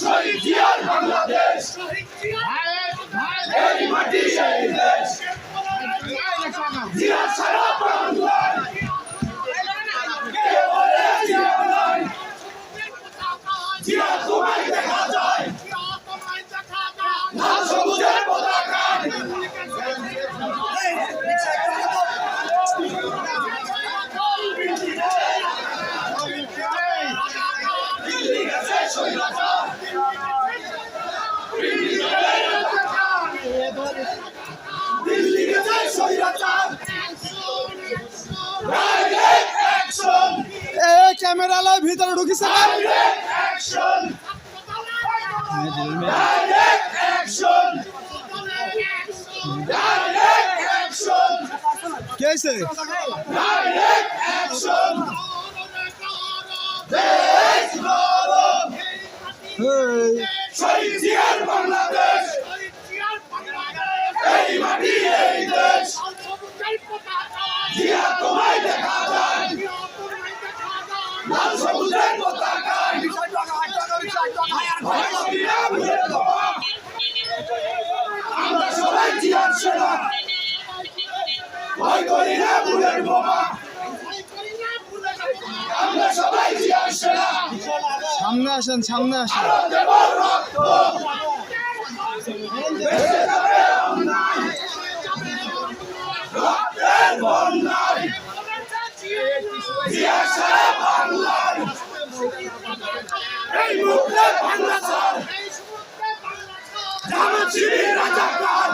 শহীদিয়ার বাংলাদেশ এই মাটি এই ক্যামেরা লাই ভিতরে ঢুকিছে কে হইছে ডাইরেক্ট অ্যাকশন দেশ গৌরব এই, শহীদ জিয়ার বাংলাদেশ। এই মাটি, এই দেশ। জিয়া, তোমায় দেখা যায়। লাল সবুজের পতাকায়। আমরা সবাই জিয়ার সেনা। ভয় করি না ভুলের বোমা। সামনে আসেন সামনে আসেন। রাজাকার।